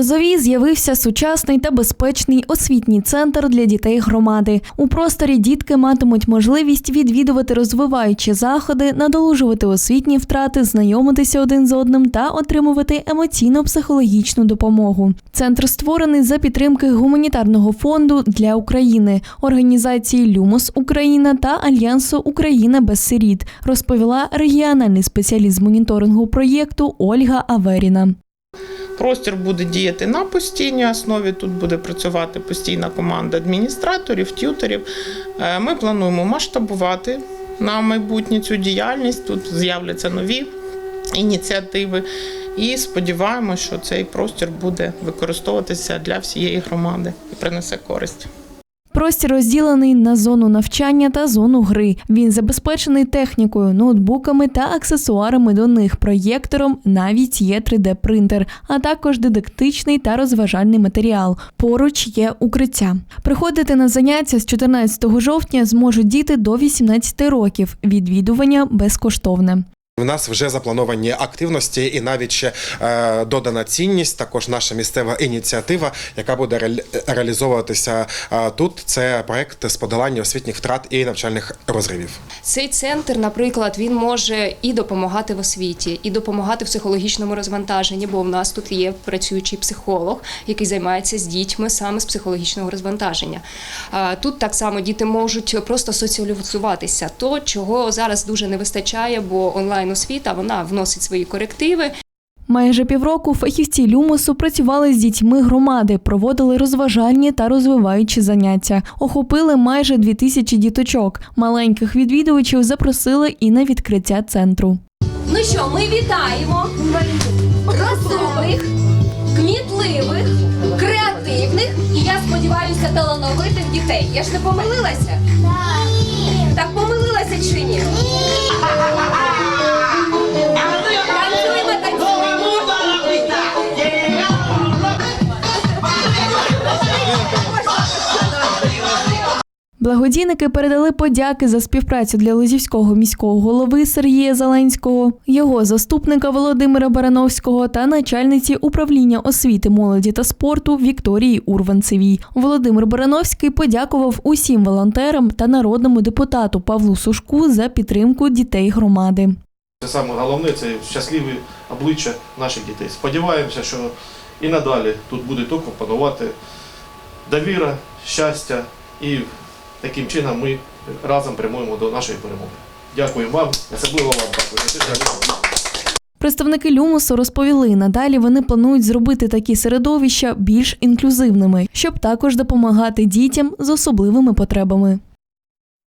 Лозовій з'явився сучасний та безпечний освітній центр для дітей громади. У просторі дітки матимуть можливість відвідувати розвиваючі заходи, надолужувати освітні втрати, знайомитися один з одним та отримувати емоційно-психологічну допомогу. Центр створений за підтримки гуманітарного фонду для України, організації Люмос Україна та Альянсу Україна без сиріт, розповіла регіональний спеціаліст моніторингу проєкту Ольга Аверіна. Простір буде діяти на постійній основі. Тут буде працювати постійна команда адміністраторів, т'ютерів. Е, Ми плануємо масштабувати на майбутнє цю діяльність. Тут з'являться нові ініціативи. І сподіваємося, що цей простір буде використовуватися для всієї громади і принесе користь. Простір розділений на зону навчання та зону гри. Він забезпечений технікою, ноутбуками та аксесуарами до них, проєктором, навіть є 3D-принтер, а також дидактичний та розважальний матеріал. Поруч є укриття. Приходити на заняття з 14 жовтня зможуть діти до 18 років. Відвідування безкоштовне. У нас вже заплановані активності і навіть ще е, додана цінність. Також наша місцева ініціатива, яка буде реалі- реалізовуватися е, тут. Це проект з подолання освітніх втрат і навчальних розривів. Цей центр, наприклад, він може і допомагати в освіті, і допомагати в психологічному розвантаженні, бо в нас тут є працюючий психолог, який займається з дітьми саме з психологічного розвантаження. Тут так само діти можуть просто соціалізуватися, то чого зараз дуже не вистачає, бо онлайн освіта вона вносить свої корективи. Майже півроку фахівці Люмосу працювали з дітьми громади, проводили розважальні та розвиваючі заняття. Охопили майже дві тисячі діточок. Маленьких відвідувачів запросили і на відкриття центру. Ну що, ми вітаємо розумних, кмітливих, креативних і я сподіваюся, талановитих дітей. Я ж не помилилася? Так помилилася чи ні? Благодійники передали подяки за співпрацю для Лозівського міського голови Сергія Зеленського, його заступника Володимира Барановського та начальниці управління освіти, молоді та спорту Вікторії Урванцевій. Володимир Барановський подякував усім волонтерам та народному депутату Павлу Сушку за підтримку дітей громади. Це саме головне це щасливі обличчя наших дітей. Сподіваємося, що і надалі тут буде тільки панувати довіра, щастя, і таким чином ми разом прямуємо до нашої перемоги. Дякую вам, особливо вам дякую. Представники Люмусу розповіли, надалі вони планують зробити такі середовища більш інклюзивними, щоб також допомагати дітям з особливими потребами.